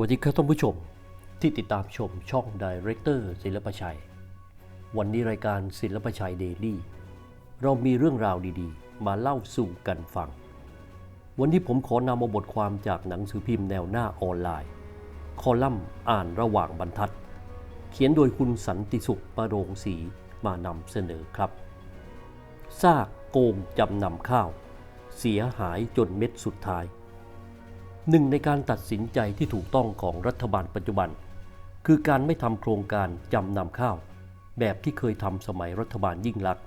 วัสดีครับท่านผู้ชมที่ติดตามชมช่องดีเรคเตอร์ศิลปชัย วันนี้รายการศิลปชัยเดลี่เรามีเรื่องราวดีๆ มาเล่าสู่กันฟัง วันนี้ผมขอนำเอาบทความจากหนังสือพิมพ์แนวหน้าออนไลน์ คอลัมน์อ่านระหว่างบรรทัด เขียนโดยคุณสันติสุขประโรงศรีมานำเสนอครับซากโกงจำนำข้าว เสียหายจนเม็ดสุดท้าย หนึ่งในการตัดสินใจที่ถูกต้องของรัฐบาลปัจจุบัน คือการไม่ทำโครงการจำนำข้าว แบบที่เคยทำสมัยรัฐบาลยิ่งลักษณ์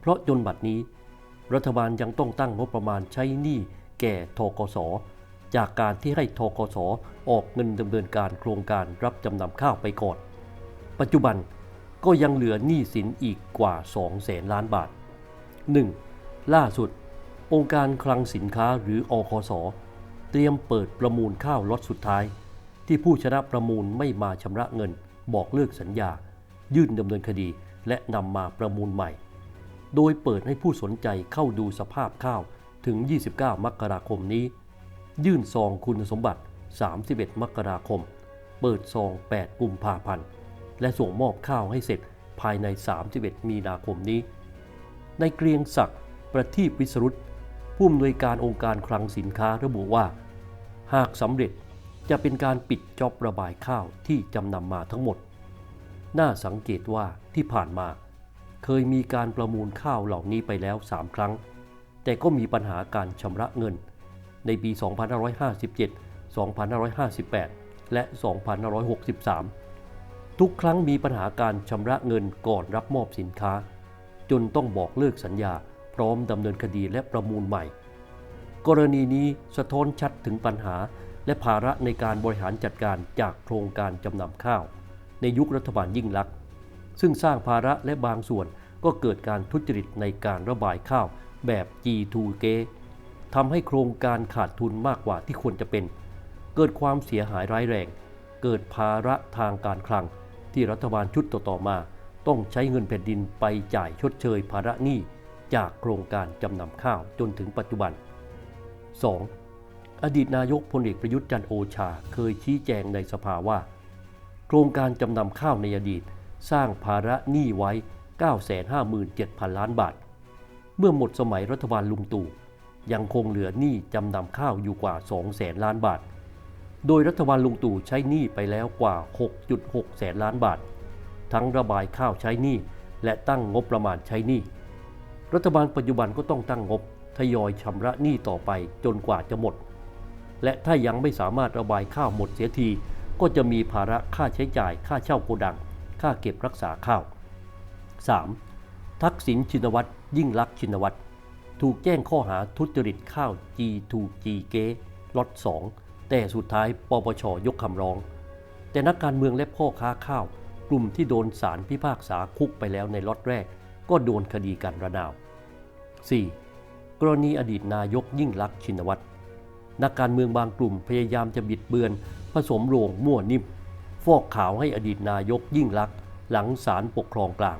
เพราะจนบัดนี้ รัฐบาลยังต้องตั้งงบประมาณใช้หนี้แก่ทกสจากการที่ให้ทกสออกเงินดำเนินการโครงการรับจำนำข้าวไปก่อน ปัจจุบันก็ยังเหลือหนี้สินอีกกว่า 2 แสนล้านบาท 1. ล่าสุด องค์การคลังสินค้าหรืออคส เตรียมเปิดประมูลข้าวล็อตสุดท้าย ที่ผู้ชนะประมูลไม่มาชำระเงิน บอกเลิกสัญญา ยื่นดำเนินคดี และนำมาประมูลใหม่ โดยเปิดให้ผู้สนใจเข้าดูสภาพข้าวถึง 29 มกราคมนี้ ยื่นซองคุณสมบัติ 31 มกราคม เปิดซอง 8 กุมภาพันธ์ และส่งมอบข้าวให้เสร็จภายใน 31 มีนาคมนี้ ในเกรียงศักดิ์ประทีปวิสรุต ผู้อำนวยการองค์การคลังสินค้าระบุว่า หากสำเร็จจะเป็นการปิดจอบระบายข้าวที่จำนำมาทั้งหมด น่าสังเกตว่าที่ผ่านมา เคยมีการประมูลข้าวเหล่านี้ไปแล้ว 3 ครั้ง แต่ก็มีปัญหาการชำระเงิน ในปี 2557 2558 และ 2563 ทุกครั้งมีปัญหาการชำระเงินก่อนรับมอบสินค้า จนต้องบอกเลิกสัญญา ร้อมดำเนินคดีและประมูลใหม่ กรณีนี้สะท้อนชัดถึงปัญหาและภาระในการบริหารจัดการจากโครงการจำนำข้าว ในยุครัฐบาลยิ่งลักษณ์ซึ่งสร้างภาระและบางส่วนก็เกิดการทุจริตในการระบายข้าวแบบ G2G ทำให้โครงการขาดทุนมากกว่าที่ควรจะเป็น เกิดความเสียหายร้ายแรง เกิดภาระทางการคลัง ที่รัฐบาลชุดต่อๆมา ต้องใช้เงินแผ่นดินไปจ่ายชดเชยภาระหนี้ จากโครงการจำนำข้าวจนถึงปัจจุบัน 2. อดีตนายกพลเอกประยุทธ์จันโอชาเคยชี้แจงในสภาว่า โครงการจำนำข้าวในอดีตสร้างภาระหนี้ไว้ 957,000 ล้านบาท เมื่อหมดสมัยรัฐบาลลุงตู่ยังคงเหลือหนี้จำนำข้าวอยู่กว่า2แสนล้านบาท โดยรัฐบาลลุงตู่ใช้หนี้ไปแล้วกว่า 6.6 แสนล้านบาท ทั้งระบายข้าวใช้หนี้และตั้งงบประมาณใช้หนี้ รัฐบาลปัจจุบันก็ต้องตั้งงบทยอยชำระหนี้ต่อไปจนกว่าจะหมด และถ้ายังไม่สามารถระบายข้าวหมดเสียที ก็จะมีภาระค่าใช้จ่ายค่าเช่าโกดัง ค่าเก็บรักษาข้าว 3. ทักษิณชินวัตรยิ่งลักษณ์ชินวัตรถูกแจ้งข้อหาทุจริตข้าว G2G เกล็อต2แต่สุดท้ายปปชยกคำร้อง แต่นักการเมืองและพ่อค้าข้าว กลุ่มที่โดนสารพิพากษาคุกไปแล้วในล็อตแรก ก็โดนคดีกันระนาว 4. กรณีอดีตนายกยิ่งลักษณ์ชินวัตรนักการเมืองบางกลุ่มพยายามจะบิดเบือน ผสมโรงมั่วนิ่ม ฟอกข่าวให้อดีตนายกยิ่งลักษณ์หลังศาลปกครองกลาง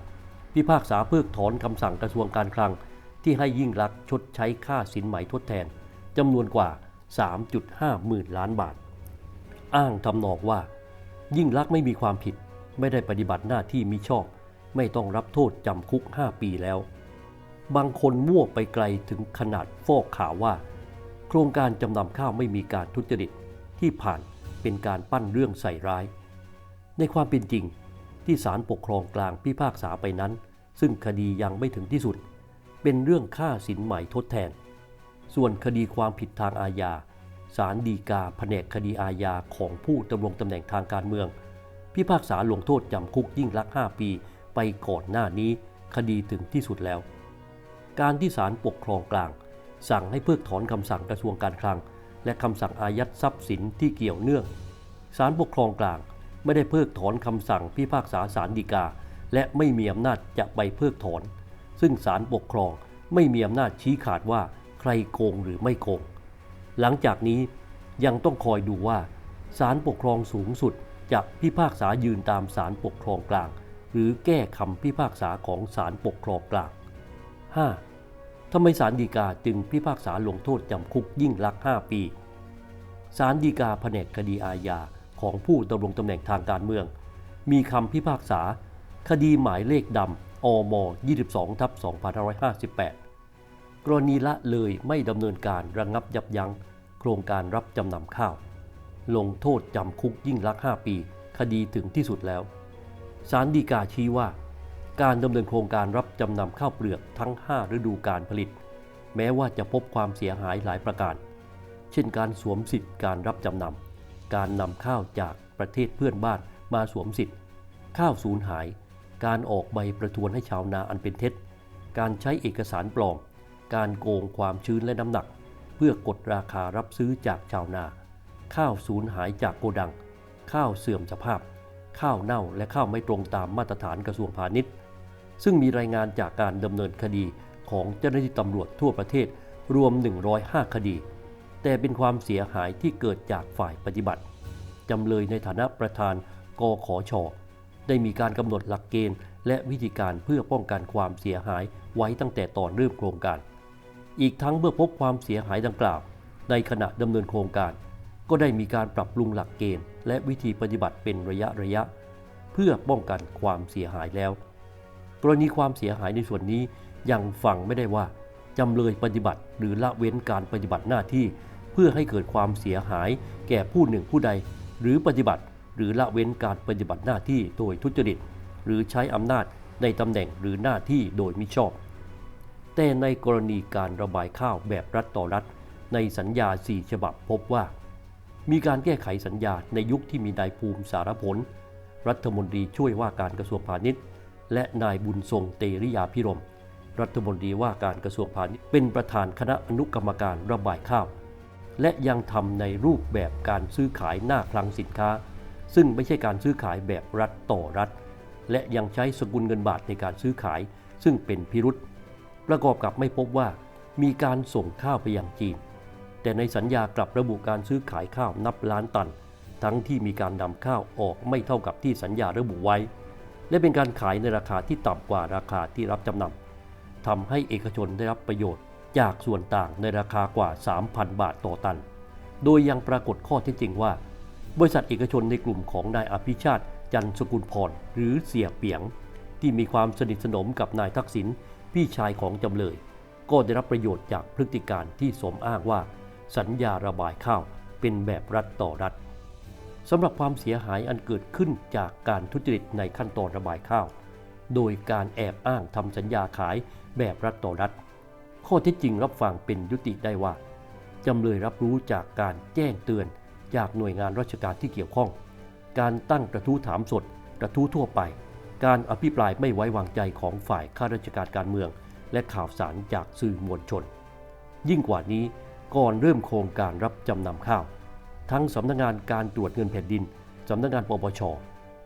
พิพากษาเพิกถอนคำสั่งกระทรวงการคลัง ที่ให้ยิ่งลักษณ์ชดใช้ค่าสินไหมทดแทนจำนวนกว่า 3.5 หมื่นล้านบาท อ้างทำนองว่า ยิ่งลักษณ์ไม่มีความผิดไม่ได้ปฏิบัติหน้าที่มิชอบ ไม่ต้องรับโทษจำคุก 5 ปีแล้ว บางคนมั่วไปไกลถึงขนาดฟอกข่าวว่า โครงการจำนำข้าวไม่มีการทุจริตที่ผ่านเป็นการปั้นเรื่องใส่ร้าย ในความเป็นจริงที่ศาลปกครองกลางพิพากษาไปนั้น ซึ่งคดียังไม่ถึงที่สุด เป็นเรื่องค่าสินไหม่ทดแทน ส่วนคดีความผิดทางอาญาศาลฎีกาแผนกคดีอาญาของผู้ดำรงตำแหน่งทางการเมือง พิพากษาลงโทษจำคุกยิ่งลักษณ์5ปี ไปก่อนหน้านี้คดีถึงที่สุดแล้ว การที่ศาลปกครองกลาง สั่งให้เพิกถอนคำสั่งกระทรวงการคลัง และคำสั่งอายัดทรัพย์สินที่เกี่ยวเนื่องศาลปกครองกลางไม่ได้เพิกถอนคำสั่งพิพากษาศาลฎีกา และไม่มีอำนาจจะไปเพิกถอน ซึ่งศาลปกครองไม่มีอำนาจชี้ขาดว่าใครโกงหรือไม่โกง หลังจากนี้ยังต้องคอยดูว่าศาลปกครองสูงสุดจะพิพากษายืนตามศาลปกครองกลาง หรือแก้คำพิพากษาของศาลปกครองกลาง 5. ทำไมศาลฎีกาจึงพิพากษาลงโทษจำคุกยิ่งลักษณ์5 ปีศาลฎีกาแผนกคดีอาญาของผู้ดำรงตำแหน่งทางการเมือง มีคำพิพากษา คดีหมายเลขดำอม 22 ทับ 2558 กรณีละเลยไม่ดำเนินการระงับยับยั้ง โครงการรับจำนำข้าว ลงโทษจำคุกยิ่งลักษณ์5 ปี คดีถึงที่สุดแล้ว ศาลฎีกาชี้ว่า การดำเนินโครงการรับจำนำข้าวเปลือกทั้ง 5 ฤดูการผลิต แม้ว่าจะพบความเสียหายหลายประการ เช่นการสวมสิทธิ์การรับจำนำการนำข้าวจากประเทศเพื่อนบ้านมาสวมสิทธิ์ ข้าวสูญหาย การออกใบประทวนให้ชาวนาอันเป็นเท็จ การใช้เอกสารปลอม การโกงความชื้นและน้ำหนัก เพื่อกดราคารับซื้อจากชาวนา ข้าวสูญหายจากโกดัง ข้าวเสื่อมสภาพ ข้าวเน่าและข้าวไม่ตรงตามมาตรฐานกระทรวงพาณิชย์ ซึ่งมีรายงานจากการดำเนินคดีของเจ้าหน้าที่ตำรวจทั่วประเทศรวม 105 คดี แต่เป็นความเสียหายที่เกิดจากฝ่ายปฏิบัติ จำเลยในฐานะประธานกขอชได้มีการกำหนดหลักเกณฑ์และวิธีการเพื่อป้องกันความเสียหายไว้ตั้งแต่ตอนเริ่มโครงการ อีกทั้งเมื่อพบความเสียหายดังกล่าว ในขณะดำเนินโครงการ ก็ได้มีการปรับปรุงหลักเกณฑ์ และวิธีปฏิบัติเป็นระยะระยะ เพื่อป้องกันความเสียหายแล้ว กรณีความเสียหายในส่วนนี้ยังฟังไม่ได้ว่าจำเลยปฏิบัติ หรือละเว้นการปฏิบัติหน้าที่ เพื่อให้เกิดความเสียหาย แก่ผู้หนึ่งผู้ใด หรือปฏิบัติ หรือละเว้นการปฏิบัติหน้าที่โดยทุจริต หรือใช้อำนาจในตำแหน่งหรือหน้าที่โดยมิชอบ แต่ในกรณีการระบายข้าวแบบรัฐต่อรัฐ ในสัญญา 4 ฉบับพบว่า มีการแก้ไขสัญญาในยุคที่มีนายภูมิสารผลรัฐมนตรีช่วยว่าการกระทรวงพาณิชย์ และนายบุญทรงเตริยาพิรม รัฐมนตรีว่าการกระทรวงพาณิชย์ เป็นประธานคณะอนุกรรมการระบายข้าว และยังทำในรูปแบบการซื้อขายหน้าคลังสินค้า ซึ่งไม่ใช่การซื้อขายแบบรัฐต่อรัฐ และยังใช้สกุลเงินบาทในการซื้อขาย ซึ่งเป็นพิรุษประกอบกับไม่พบว่ามีการส่งข้าวไปยังจีน แต่ในสัญญากลับระบุการซื้อขายข้าวนับล้านตัน ทั้งที่มีการนำข้าวออกไม่เท่ากับที่สัญญาระบุไว้ และเป็นการขายในราคาที่ต่ำกว่าราคาที่รับจำนำทำให้เอกชนได้รับประโยชน์จากส่วนต่างในราคากว่า 3,000 บาทต่อตัน โดยยังปรากฏข้อเท็จจริงว่า บริษัทเอกชนในกลุ่มของนายอภิชาติจันทร์สกุลพรหรือเสียเปียง ที่มีความสนิทสนมกับนายทักษิณพี่ชายของจำเลย ก็ได้รับประโยชน์จากพฤติการที่สมอ้างว่า สัญญาระบายข้าวเป็นแบบรัฐต่อรัฐสำหรับความเสียหายอันเกิดขึ้นจากการทุจริตในขั้นตอนระบายข้าว โดยการแอบอ้างทำสัญญาขายแบบรัฐต่อรัฐ ข้อเท็จจริงรับฟังเป็นยุติได้ว่าจำเลยรับรู้จากการแจ้งเตือนจากหน่วยงานราชการที่เกี่ยวข้อง การตั้งกระทู้ถามสด กระทู้ทั่วไป การอภิปรายไม่ไว้วางใจของฝ่ายข้าราชการการเมือง และข่าวสารจากสื่อมวลชน ยิ่งกว่านี้ ก่อนเริ่มโครงการรับจำนำข้าว ทั้งสำนักงานการตรวจเงินแผ่นดิน สำนักงานปปช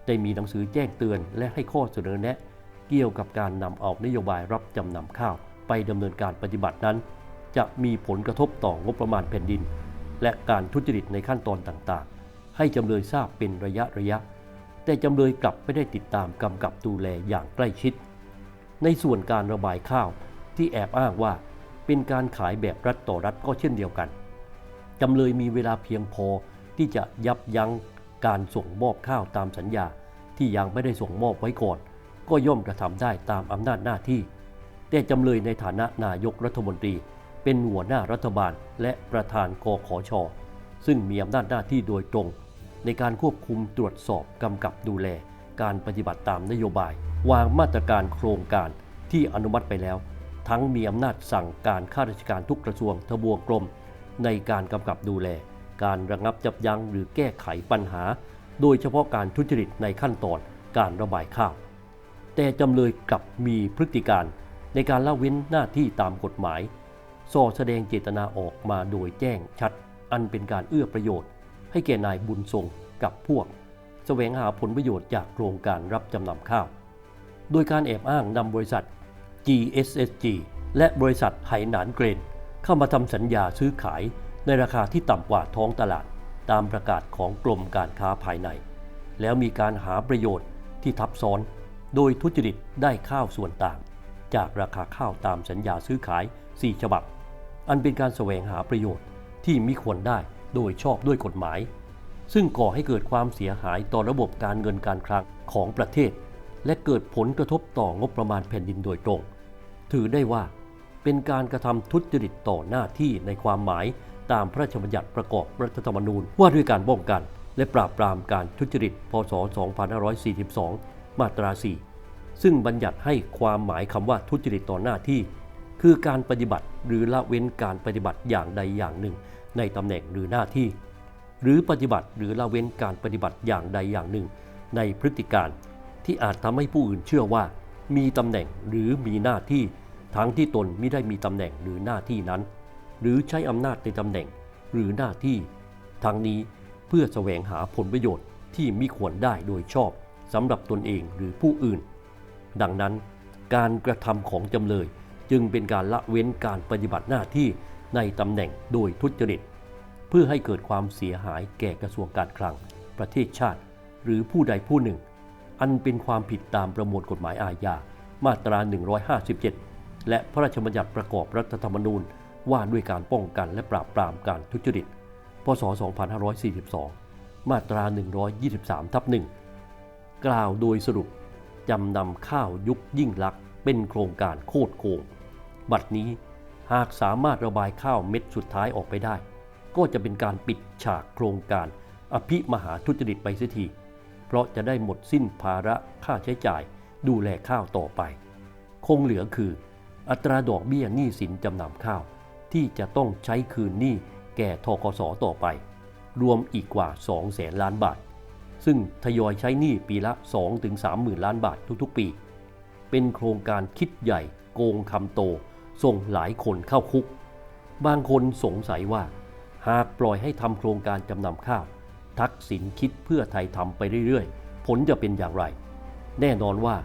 ได้มีหนังสือแจ้งเตือนและให้ข้อเสนอแนะ เกี่ยวกับการนำเอานโยบายรับจำนำข้าว ไปดำเนินการปฏิบัตินั้น จะมีผลกระทบต่องบประมาณแผ่นดิน และการทุจริตในขั้นตอนต่างๆ ให้จำเลยทราบเป็นระยะระยะ แต่จำเลยกลับไม่ได้ติดตามกำกับดูแลอย่างใกล้ชิด ในส่วนการระบายข้าวที่แอบอ้างว่า เป็นการขายแบบรัฐต่อรัฐก็เช่นเดียวกัน จำเลยมีเวลาเพียงพอที่จะยับยั้งการส่งมอบข้าวตามสัญญาที่ยังไม่ได้ส่งมอบไว้ก่อน ก็ย่อมกระทำได้ตามอำนาจหน้าที่ แต่จำเลยในฐานะนายกรัฐมนตรี เป็นหัวหน้ารัฐบาลและประธานกขช ซึ่งมีอำนาจหน้าที่โดยตรง ในการควบคุมตรวจสอบกำกับดูแล การปฏิบัติตามนโยบาย วางมาตรการโครงการที่อนุมัติไปแล้ว ทั้งมีอำนาจสั่งการข้าราชการทุกกระทรวงทบวงกรม ในการกำกับดูแล การระงับยับยั้งหรือแก้ไขปัญหา โดยเฉพาะการทุจริตในขั้นตอนการระบายข้าว แต่จำเลยกลับมีพฤติการในการละเว้นหน้าที่ตามกฎหมายส่อแสดงเจตนาออกมาโดยแจ้งชัด อันเป็นการเอื้อประโยชน์ ให้แก่นายบุญทรงกับพวก แสวงหาผลประโยชน์จากโครงการรับจำนำข้าว โดยการแอบอ้างนำบริษัท GSSG และบริษัทไหหนานเกรน เข้ามาทำสัญญาซื้อขายในราคาที่ต่ำกว่าท้องตลาด ตามประกาศของกรมการค้าภายใน แล้วมีการหาประโยชน์ที่ทับซ้อน โดยทุจริตได้ข้าวส่วนต่าง จากราคาข้าวตามสัญญาซื้อขาย 4 ฉบับ อันเป็นการแสวงหาประโยชน์ที่มิควรได้โดยชอบด้วยกฎหมาย ซึ่งก่อให้เกิดความเสียหายต่อระบบการเงินการคลังของประเทศ และเกิดผลกระทบต่องบประมาณแผ่นดินโดยตรง ถือได้ว่าเป็นการกระทำทุจริตต่อหน้าที่ในความหมายตามพระราชบัญญัติประกอบรัฐธรรมนูญว่าด้วยการป้องกัน และปราบปรามการทุจริต พศ 2542 มาตรา 4 ซึ่งบัญญัติให้ความหมายคำว่าทุจริตต่อหน้าที่ คือการปฏิบัติหรือละเว้นการปฏิบัติอย่างใดอย่างหนึ่ง ในตำแหน่งหรือหน้าที่ หรือปฏิบัติหรือละเว้นการปฏิบัติอย่างใดอย่างหนึ่ง ในพฤติการ ที่อาจทำให้ผู้อื่นเชื่อว่ามีตำแหน่งหรือมีหน้าที่ทั้งที่ตนไม่ได้มีตำแหน่งหรือหน้าที่นั้น หรือใช้อำนาจในตำแหน่งหรือหน้าที่ ทั้งนี้เพื่อแสวงหาผลประโยชน์ที่มิควรได้โดยชอบสำหรับตนเองหรือผู้อื่น ดังนั้นการกระทำของจำเลยจึงเป็นการละเว้นการปฏิบัติหน้าที่ในตำแหน่งโดยทุจริต เพื่อให้เกิดความเสียหายแก่กระทรวงการคลัง ประเทศชาติ หรือผู้ใดผู้หนึ่ง อันเป็นความผิดตามประมวลกฎหมายอาญา มาตรา 157 และพระราชบัญญัติประกอบรัฐธรรมนูญว่าด้วยการป้องกันและปราบปรามการทุจริต พศ 2542 มาตรา 123 ทับ1กล่าวโดยสรุปจำนำข้าวยุคยิ่งลักษณ์เป็นโครงการโคตรโกง บัดนี้หากสามารถระบายข้าวเม็ดสุดท้ายออกไปได้ ก็จะเป็นการปิดฉากโครงการอภิมหาทุจริตไปเสียที เพราะจะได้หมดสิ้นภาระค่าใช้จ่าย ดูแลข้าวต่อไป คงเหลือคือ อัตราดอกเบี้ยหนี้สินจำนำข้าว ที่จะต้องใช้คืนหนี้แก่ทกสต่อไป รวมอีกกว่า2แสนล้านบาท ซึ่งทยอยใช้หนี้ปีละ 2-3หมื่นล้านบาททุกๆปี เป็นโครงการคิดใหญ่ โกงคำโต ส่งหลายคนเข้าคุก บางคนสงสัยว่า หากปล่อยให้ทำโครงการจำนำข้าว ทักษิณคิดเพื่อไทยทำไปเรื่อยๆ ผลจะเป็นอย่างไร แน่นอนว่า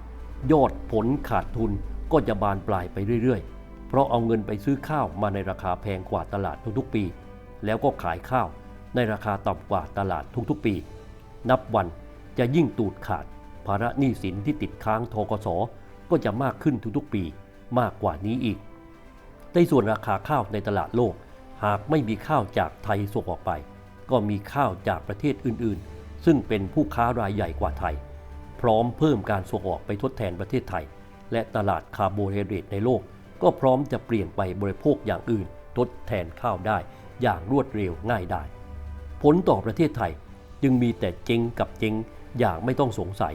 ยอดผลขาดทุนก็จะบานปลายไปเรื่อยๆ เพราะเอาเงินไปซื้อข้าวมาในราคาแพงกว่าตลาดทุกๆปี แล้วก็ขายข้าวในราคาต่ำกว่าตลาดทุกๆปี นับวันจะยิ่งตูดขาด ภาระหนี้สินที่ติดค้างทกสก็จะมากขึ้นทุกๆปีมากกว่านี้อีก ในส่วนราคาข้าวในตลาดโลก หากไม่มีข้าวจากไทยส่งออกไป ก็มีข้าวจากประเทศอื่นๆ ซึ่งเป็นผู้ค้ารายใหญ่กว่าไทย พร้อมเพิ่มการส่งออกไปทดแทนประเทศไทย และตลาดคาร์โบไฮเดรตในโลก ก็พร้อมจะเปลี่ยนไปบริโภคอย่างอื่น ทดแทนข้าวได้อย่างรวดเร็วง่ายได้ ผลต่อประเทศไทยจึงมีแต่เจ๊งกับเจ๊งอย่างไม่ต้องสงสัย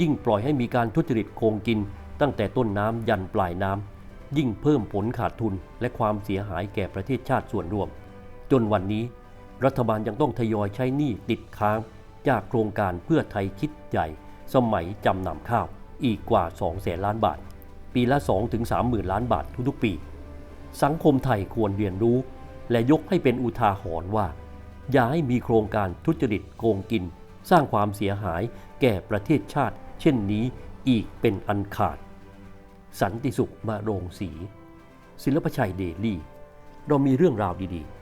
ยิ่งปล่อยให้มีการทุจริตโกงกิน ตั้งแต่ต้นน้ำยันปลายน้ำยิ่งเพิ่มผลขาดทุนและความเสียหายแก่ประเทศชาติส่วนรวม จนวันนี้ รัฐบาลยังต้องทยอยใช้หนี้ติดค้าง จากโครงการเพื่อไทยคิดใหญ่ สมัยจำนำข้าวอีกกว่า2แสนล้านบาท ปีละ 2-3หมื่นล้านบาททุกๆปี สังคมไทยควรเรียนรู้ และยกให้เป็นอุทาหรณ์ว่า อย่าให้มีโครงการทุจริตโกงกิน สร้างความเสียหายแก่ประเทศชาติ เช่นนี้อีกเป็นอันขาด สันติสุขมาโรงสีศิลปชัยเดลี่ เรามีเรื่องราวดีๆ